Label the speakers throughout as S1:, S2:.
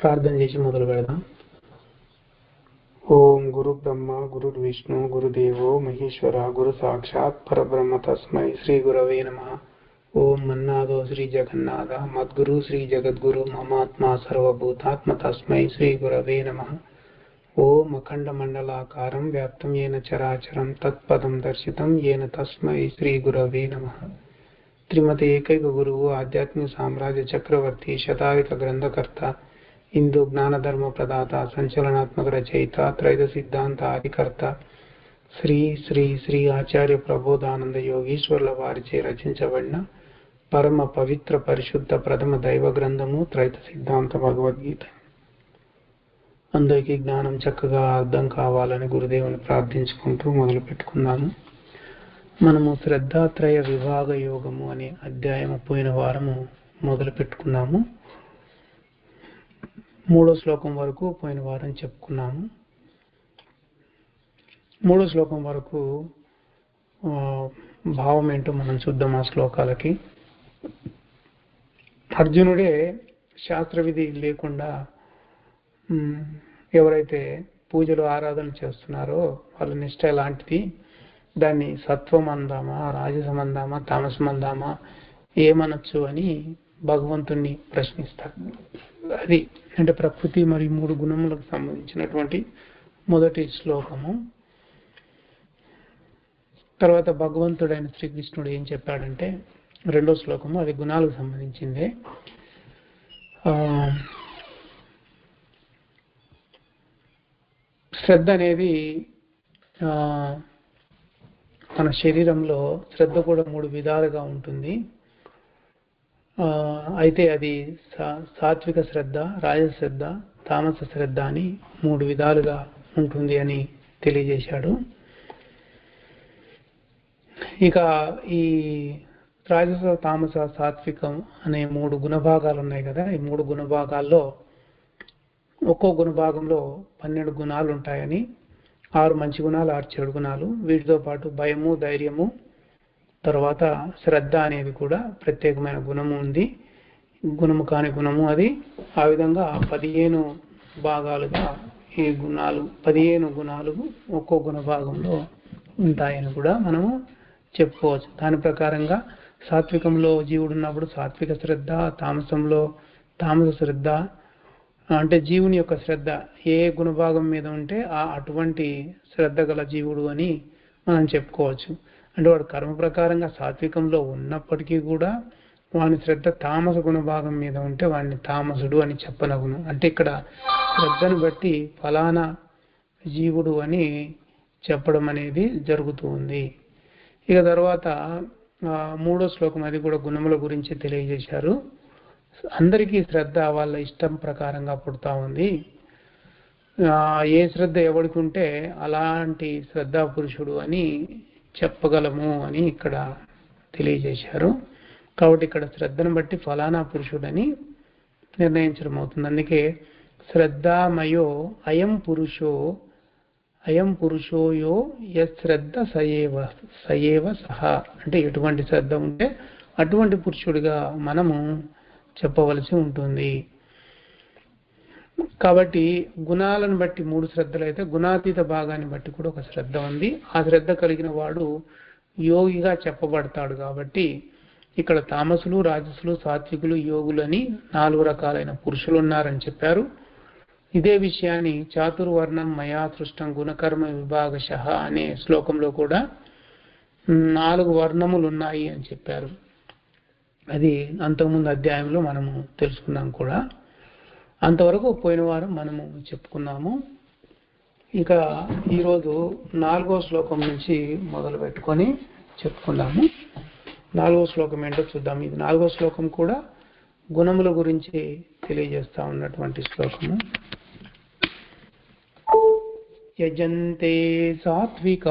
S1: ప్రార్థన చేసి మొదలు పెడదాం
S2: ఓం గురు బ్రహ్మ గురు విష్ణు గురుదేవో మహేశ్వర గురు సాక్షాత్ పరబ్రహ్మ తస్మై శ్రీ గురవే నమ ఓం మన్నాదో శ్రీ జగన్నాథ మద్గురు శ్రీ జగద్గురు మమాత్మ సర్వభూతాత్మ తస్మై శ్రీ గురవే నమ ఓం అఖండ మండలాకారం వ్యాప్తం ఏన చరాచరం తత్పదం దర్శితం ఏన తస్మై శ్రీ గురవే నమ త్రిమత ఏకైక గురువు ఆధ్యాత్మిక సామ్రాజ్య చక్రవర్తి శతాధిక గ్రంథకర్త హిందూ జ్ఞానధర్మ ప్రదాత సంచలనాత్మక రచయిత త్రైద సిద్ధాంత ఆదికర్త శ్రీ శ్రీ శ్రీ ఆచార్య ప్రబోధానంద యోగీశ్వర్ల వారిచే రచించబడిన పరమ పవిత్ర పరిశుద్ధ ప్రథమ దైవ గ్రంథము త్రైత సిద్ధాంత భగవద్గీత అందరికీ జ్ఞానం చక్కగా అర్థం కావాలని గురుదేవుని ప్రార్థించుకుంటూ మొదలు పెట్టుకున్నాము మనము శ్రద్ధాత్రయ విభాగ యోగము అనే అధ్యాయము పోయిన వారము మొదలు పెట్టుకున్నాము మూడో శ్లోకం వరకు పోయిన వారం చెప్పుకున్నాము మూడో శ్లోకం వరకు భావం ఏంటో మనం చూద్దాం ఆ శ్లోకాలకి అర్జునుడే శాస్త్రవిధి లేకుండా ఎవరైతే పూజలు ఆరాధన చేస్తున్నారో వాళ్ళ నిష్ట ఎలాంటిది దాన్ని సత్వం అందామా రాజసం అందామా తామసం అందామా ఏమనొచ్చు అని భగవంతుణ్ణి ప్రశ్నిస్తారు అది అంటే ప్రకృతి మరియు మూడు గుణములకు సంబంధించినటువంటి మొదటి శ్లోకము తర్వాత భగవంతుడైన శ్రీకృష్ణుడు ఏం చెప్పాడంటే రెండో శ్లోకము అది గుణాలకు సంబంధించిందే శ్రద్ధ అనేది మన శరీరంలో శ్రద్ధ కూడా మూడు విధాలుగా ఉంటుంది అయితే అది సాత్విక శ్రద్ధ రాజశ్రద్ధ తామస శ్రద్ధ అని మూడు విధాలుగా ఉంటుంది అని తెలియజేశాడు ఇక ఈ రాజస తామస సాత్వికం అనే మూడు గుణభాగాలు ఉన్నాయి కదా ఈ మూడు గుణభాగాల్లో ఒక్కో గుణభాగంలో పన్నెండు గుణాలు ఉంటాయని ఆరు మంచి గుణాలు ఆరు చెడు గుణాలు వీటితో పాటు భయము ధైర్యము తర్వాత శ్రద్ధ అనేది కూడా ప్రత్యేకమైన గుణము ఉంది గుణము కాని గుణము అది ఆ విధంగా పదిహేను భాగాలుగా ఈ గుణాలు పదిహేను గుణాలు ఒక్కో గుణ భాగంలో ఉంటాయని కూడా మనము చెప్పుకోవచ్చు దాని ప్రకారంగా సాత్వికంలో జీవుడు ఉన్నప్పుడు సాత్విక శ్రద్ధ తామసంలో తామస శ్రద్ధ అంటే జీవుని యొక్క శ్రద్ధ ఏ గుణభాగం మీద ఉంటే ఆ అటువంటి శ్రద్ధ గల జీవుడు అని మనం చెప్పుకోవచ్చు అంటే వాడు కర్మ ప్రకారంగా సాత్వికంలో ఉన్నప్పటికీ కూడా వాని శ్రద్ధ తామస గుణభాగం మీద ఉంటే వాడిని తామసుడు అని చెప్పనగును అంటే ఇక్కడ శ్రద్ధను బట్టి ఫలానా జీవుడు అని చెప్పడం అనేది జరుగుతూ ఉంది ఇక తర్వాత మూడో శ్లోకం అది కూడా గుణముల గురించి తెలియజేశారు అందరికీ శ్రద్ధ వాళ్ళ ఇష్టం ప్రకారంగా పుడతా ఉంది ఏ శ్రద్ధ ఎవడికి ఉంటే అలాంటి శ్రద్ధా పురుషుడు అని చెప్పగలము అని ఇక్కడ తెలియజేశారు కాబట్టి ఇక్కడ శ్రద్ధను బట్టి ఫలానా పురుషుడని నిర్ణయించడం అవుతుంది అందుకే శ్రద్ధామయో అయం పురుషో అయం పురుషోయో శ్రద్ధ సయేవ సయేవ సహా అంటే ఎటువంటి శ్రద్ధ ఉంటే అటువంటి పురుషుడిగా మనము చెప్పవలసి ఉంటుంది కాబట్టి గుణాలను బట్టి మూడు శ్రద్ధలు అయితే గుణాతీత భాగాన్ని బట్టి కూడా ఒక శ్రద్ధ ఉంది ఆ శ్రద్ధ కలిగిన వాడు యోగిగా చెప్పబడతాడు కాబట్టి ఇక్కడ తామసులు రాజసులు సాత్వికులు యోగులు అని నాలుగు రకాలైన పురుషులు ఉన్నారని చెప్పారు ఇదే విషయాన్ని చాతుర్వర్ణం మయా సృష్టం గుణకర్మ విభాగశ అనే శ్లోకంలో కూడా నాలుగు వర్ణములు ఉన్నాయి అని చెప్పారు అది అంతకుముందు అధ్యాయంలో మనము తెలుసుకున్నాం కూడా అంతవరకు పోయిన వారం మనము చెప్పుకున్నాము ఇక ఈరోజు నాలుగో శ్లోకం నుంచి మొదలు పెట్టుకొని చెప్పుకున్నాము నాలుగో శ్లోకం ఏంటో చూద్దాం ఇది నాలుగో శ్లోకం కూడా గుణముల గురించి తెలియజేస్తా ఉన్నటువంటి శ్లోకము యజంతే సాత్విక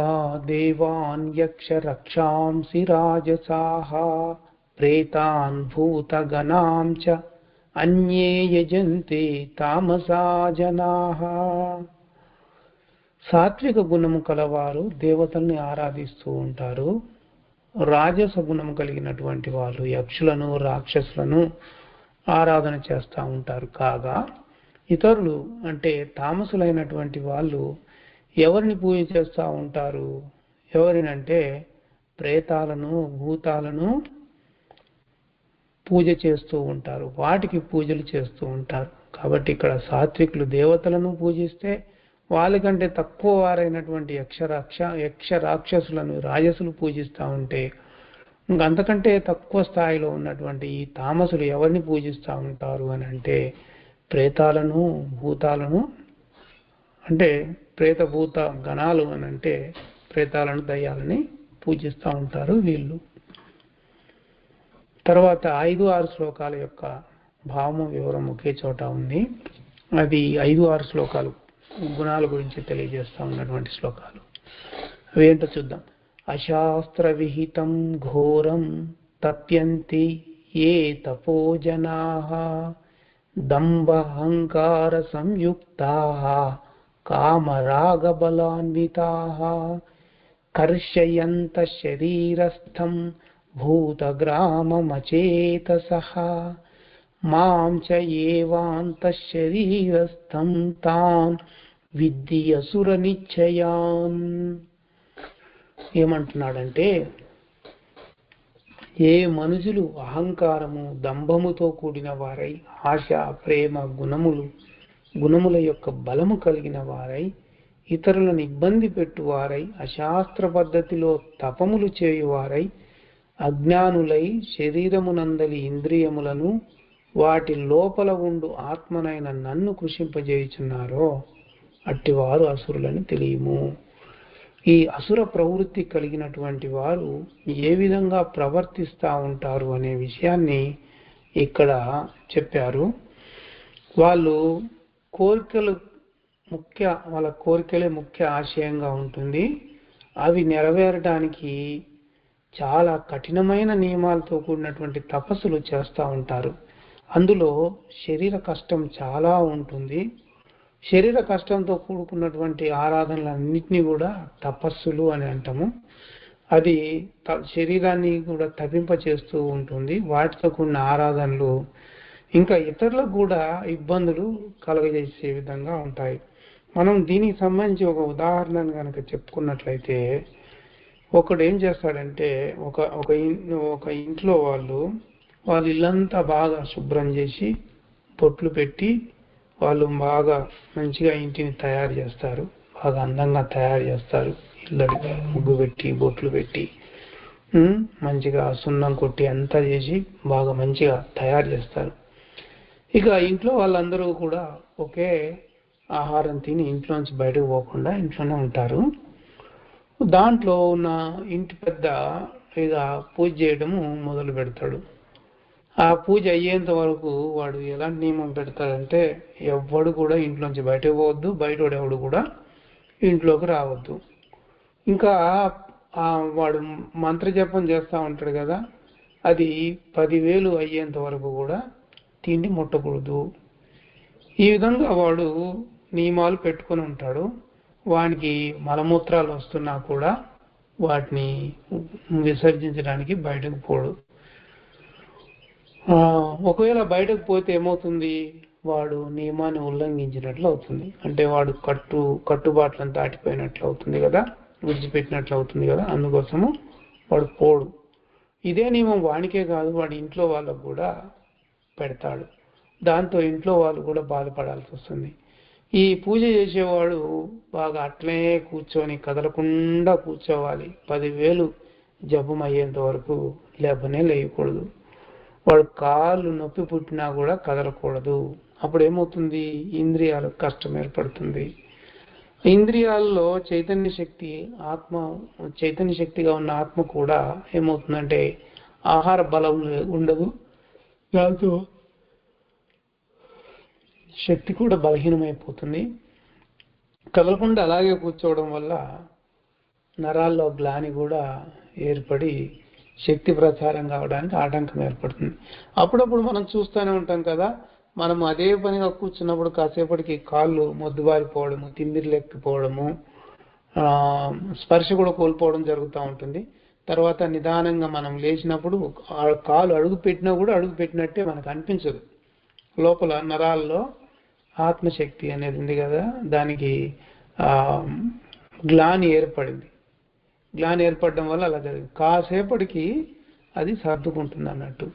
S2: దేవాన్ యక్ష రక్షాంసి రాజసాహ ప్రేతాన్ భూతగణాం చ అన్యే యజంతి తామసా జనాహ సాత్విక గుణము కలవారు దేవతల్ని ఆరాధిస్తూ ఉంటారు రాజస గుణము కలిగినటువంటి వాళ్ళు యక్షులను రాక్షసులను ఆరాధన చేస్తూ ఉంటారు కాగా ఇతరులు అంటే తామసులైనటువంటి వాళ్ళు ఎవరిని పూజ చేస్తూ ఉంటారు ఎవరినంటే ప్రేతాలను భూతాలను పూజ చేస్తూ ఉంటారు వాటికి పూజలు చేస్తూ ఉంటారు కాబట్టి ఇక్కడ సాత్వికులు దేవతలను పూజిస్తే వాళ్ళకంటే తక్కువ వారైనటువంటి యక్షరాక్ష యక్ష రాక్షసులను రాజసులు పూజిస్తూ ఉంటే అంతకంటే తక్కువ స్థాయిలో ఉన్నటువంటి ఈ తామసులు ఎవరిని పూజిస్తూ ఉంటారు అని అంటే ప్రేతాలను భూతాలను అంటే ప్రేతభూత గణాలు అని అంటే ప్రేతాలను దయ్యాలని పూజిస్తూ ఉంటారు వీళ్ళు తర్వాత ఐదు ఆరు శ్లోకాల యొక్క భావము వివరం ఒకే చోట ఉంది అది ఐదు ఆరు శ్లోకాలు గుణాల గురించి తెలియజేస్తూ ఉన్నటువంటి శ్లోకాలు అవేంటో చూద్దాం అశాస్త్ర విహితం ఘోరం తప్యంతి ఏ తపోజనా దంభహంకార సంయుక్త కామరాగబలాన్వితా కర్షయంత శరీరస్థం भूतग्राममचेतसः मां च తాన్ విద్యసుర నిశ్చయాన్ ఏమంటున్నాడంటే ఏ మనుషులు అహంకారము దంభముతో కూడిన వారై ఆశ ప్రేమ గుణములు గుణముల యొక్క బలము కలిగిన వారై ఇతరులను ఇబ్బంది పెట్టువారై అశాస్త్ర పద్ధతిలో తపములు చేయువారై అజ్ఞానులై శరీరమునందలి ఇంద్రియములను వాటి లోపల ఉండు ఆత్మనైన నన్ను కృషింపజేయుచున్నారో అట్టివారు అసురులని తెలియము ఈ అసుర ప్రవృత్తి కలిగినటువంటి వారు ఏ విధంగా ప్రవర్తిస్తూ ఉంటారు అనే విషయాన్ని ఇక్కడ చెప్పారు వాళ్ళు కోరికలు ముఖ్య వాళ్ళ కోరికలే ముఖ్య ఆశయంగా ఉంటుంది అవి నెరవేరడానికి చాలా కఠినమైన నియమాలతో కూడినటువంటి తపస్సులు చేస్తూ ఉంటారు అందులో శరీర కష్టం చాలా ఉంటుంది శరీర కష్టంతో కూడుకున్నటువంటి ఆరాధనలన్నింటినీ కూడా తపస్సులు అని అంటాము అది శరీరాన్ని కూడా తపింప చేస్తూ ఉంటుంది వాటితో కూడిన ఆరాధనలు ఇంకా ఇతరులకు కూడా ఇబ్బందులు కలగజేసే విధంగా ఉంటాయి మనం దీనికి సంబంధించి ఒక ఉదాహరణను కనుక చెప్పుకున్నట్లయితే ఒకడు ఏం చేస్తాడంటే ఒక ఒక ఒక ఇంట్లో వాళ్ళు వాళ్ళ ఇల్లంతా బాగా శుభ్రం చేసి పొట్లు పెట్టి వాళ్ళు బాగా మంచిగా ఇంటిని తయారు చేస్తారు బాగా అందంగా తయారు చేస్తారు ఇల్లు ముగ్గు పెట్టి బొట్లు పెట్టి మంచిగా సున్నం కొట్టి అంతా చేసి బాగా మంచిగా తయారు చేస్తారు ఇక ఇంట్లో వాళ్ళందరూ కూడా ఒకే ఆహారం తిని ఇంట్లోంచి బయటకు పోకుండా ఇంట్లోనే ఉంటారు దాంట్లో ఉన్న ఇంటి పెద్ద ఇక పూజ చేయడము మొదలు పెడతాడు ఆ పూజ అయ్యేంత వరకు వాడు ఎలాంటి నియమం పెడతాడంటే ఎవ్వడు కూడా ఇంట్లోంచి బయటకు పోవద్దు బయట ఎవడు కూడా ఇంట్లోకి రావద్దు ఇంకా వాడు మంత్రజపం చేస్తూ ఉంటాడు కదా అది పదివేలు అయ్యేంత వరకు కూడా తిండి ముట్టకూడదు ఈ విధంగా వాడు నియమాలు పెట్టుకొని ఉంటాడు వానికి మలమూత్రాలు వస్తున్నా కూడా వాటిని విసర్జించడానికి బయటకు పోడు ఒకవేళ బయటకు పోతే ఏమవుతుంది వాడు నియమాన్ని ఉల్లంఘించినట్లు అవుతుంది అంటే వాడు కట్టు కట్టుబాట్లను దాటిపోయినట్లు అవుతుంది కదా విడిచిపెట్టినట్లు అవుతుంది కదా అందుకోసము వాడు పోడు ఇదే నియమం వానికే కాదు వాడి ఇంట్లో వాళ్ళకు కూడా పెడతాడు దాంతో ఇంట్లో వాళ్ళు కూడా బాధపడాల్సి వస్తుంది ఈ పూజ చేసేవాడు బాగా అట్లే కూర్చొని కదలకుండా కూర్చోవాలి పదివేలు అయ్యేంత వరకు లేపనే లేయకూడదు వాడు కాళ్ళు నొప్పి పుట్టినా కూడా కదలకూడదు అప్పుడు ఏమవుతుంది ఇంద్రియాలకు కష్టం ఏర్పడుతుంది ఇంద్రియాల్లో చైతన్య శక్తి ఆత్మ చైతన్య శక్తిగా ఉన్న ఆత్మ కూడా ఏమవుతుందంటే ఆహార బలం ఉండదు దాంతో శక్తి కూడా బలహీనమైపోతుంది కదలకుండా అలాగే కూర్చోవడం వల్ల నరాల్లో గ్లాని కూడా ఏర్పడి శక్తి ప్రచారం కావడానికి ఆటంకం ఏర్పడుతుంది అప్పుడప్పుడు మనం చూస్తూనే ఉంటాం కదా మనం అదే పనిగా కూర్చున్నప్పుడు కాసేపటికి కాళ్ళు మొద్దుబారిపోవడము లెక్కిపోవడము స్పర్శ కూడా కోల్పోవడం జరుగుతూ ఉంటుంది తర్వాత నిదానంగా మనం లేచినప్పుడు కాలు అడుగు పెట్టినా కూడా అడుగు పెట్టినట్టే మనకు అనిపించదు లోపల నరాల్లో ఆత్మశక్తి అనేది ఉంది కదా దానికి గ్లాని ఏర్పడింది గ్లాని ఏర్పడడం వల్ల అలా జరిగింది కాసేపటికి అది సర్దుకుంటుంది అన్నట్టు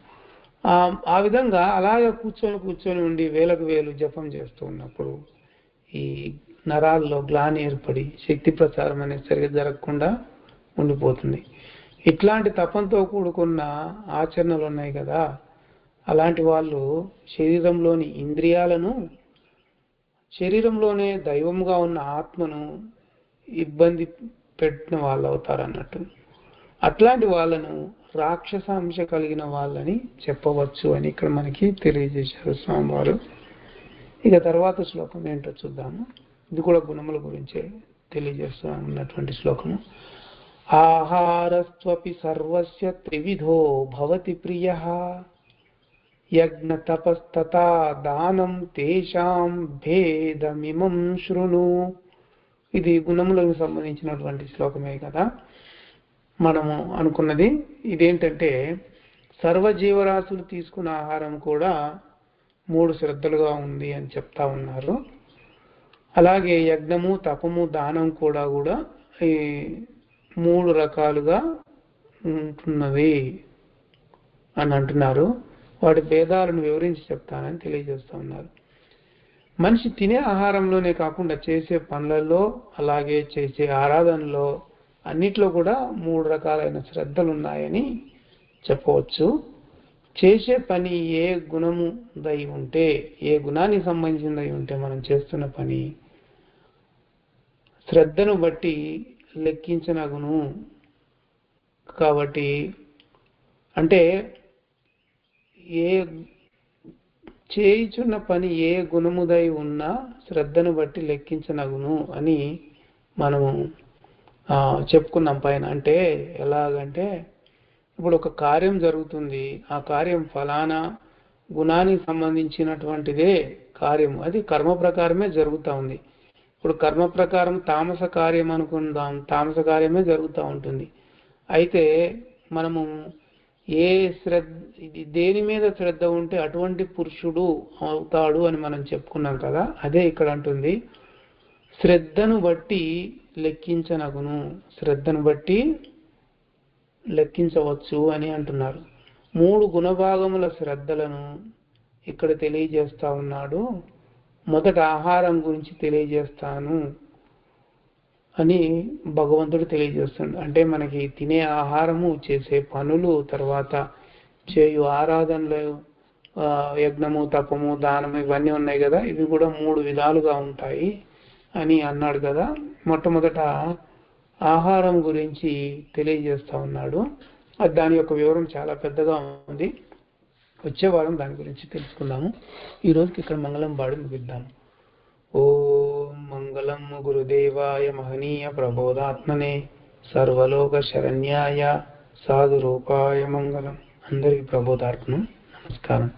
S2: ఆ విధంగా అలాగే కూర్చొని కూర్చొని ఉండి వేలకు వేలు జపం చేస్తూ ఉన్నప్పుడు ఈ నరాల్లో గ్లాని ఏర్పడి శక్తి ప్రచారం అనేది సరిగ్గా జరగకుండా ఉండిపోతుంది ఇట్లాంటి తపంతో కూడుకున్న ఆచరణలు ఉన్నాయి కదా అలాంటి వాళ్ళు శరీరంలోని ఇంద్రియాలను శరీరంలోనే దైవముగా ఉన్న ఆత్మను ఇబ్బంది పెట్టిన వాళ్ళు అవుతారు అన్నట్టు అట్లాంటి వాళ్ళను రాక్షసాంశ కలిగిన వాళ్ళని చెప్పవచ్చు అని ఇక్కడ మనకి తెలియజేశారు స్వామివారు ఇక తర్వాత శ్లోకం ఏంటో చూద్దాము ఇది కూడా గుణముల గురించే తెలియజేస్తా ఉన్నటువంటి శ్లోకము ఆహారస్వపి సర్వస్య త్రివిధో భవతి ప్రియ యజ్ఞ తపస్త దానం తేషాం భేదమిమం శృణు ఇది గుణములకు సంబంధించినటువంటి శ్లోకమే కదా మనము అనుకున్నది ఇదేంటంటే సర్వజీవరాశులు తీసుకున్న ఆహారం కూడా మూడు శ్రద్ధలుగా ఉంది అని చెప్తా ఉన్నారు అలాగే యజ్ఞము తపము దానం కూడా కూడా ఈ మూడు రకాలుగా ఉంటున్నది అని అంటున్నారు వాటి భేదాలను వివరించి చెప్తానని తెలియజేస్తూ ఉన్నారు మనిషి తినే ఆహారంలోనే కాకుండా చేసే పనులలో అలాగే చేసే ఆరాధనలో అన్నిట్లో కూడా మూడు రకాలైన శ్రద్ధలు ఉన్నాయని చెప్పవచ్చు చేసే పని ఏ గుణము దై ఉంటే ఏ గుణానికి సంబంధించిందై ఉంటే మనం చేస్తున్న పని శ్రద్ధను బట్టి లెక్కించిన గుణం కాబట్టి అంటే ఏ చేయుచున్న పని ఏ గుణముదై ఉన్నా శ్రద్ధను బట్టి లెక్కించనగును అని మనము చెప్పుకున్నాం పైన అంటే ఎలాగంటే ఇప్పుడు ఒక కార్యం జరుగుతుంది ఆ కార్యం ఫలానా గుణానికి సంబంధించినటువంటిదే కార్యం అది కర్మ ప్రకారమే జరుగుతూ ఉంది ఇప్పుడు కర్మ ప్రకారం తామస కార్యం అనుకుందాం తామస కార్యమే జరుగుతూ ఉంటుంది అయితే మనము ఏ శ్రద్ధ దేని మీద శ్రద్ధ ఉంటే అటువంటి పురుషుడు అవుతాడు అని మనం చెప్పుకున్నాం కదా అదే ఇక్కడ అంటుంది శ్రద్ధను బట్టి లెక్కించనగును శ్రద్ధను బట్టి లెక్కించవచ్చు అని అంటున్నారు మూడు గుణభాగముల శ్రద్ధలను ఇక్కడ తెలియజేస్తా ఉన్నాడు మొదట ఆహారం గురించి తెలియజేస్తాను అని భగవంతుడు తెలియజేస్తుంది అంటే మనకి తినే ఆహారము చేసే పనులు తర్వాత చేయు ఆరాధనలు యజ్ఞము తపము దానము ఇవన్నీ ఉన్నాయి కదా ఇవి కూడా మూడు విధాలుగా ఉంటాయి అని అన్నాడు కదా మొట్టమొదట ఆహారం గురించి తెలియజేస్తా ఉన్నాడు దాని యొక్క వివరం చాలా పెద్దగా ఉంది వచ్చే వారం దాని గురించి తెలుసుకుందాము ఈరోజుకి ఇక్కడ మంగళం బాడు ముగిద్దాము ॐ మహనీయ गुरुदेवाय సర్వలోక శరణ్యాయ సాధురూపాయ మంగళం అందరికీ ప్రబోధార్పణం నమస్కారం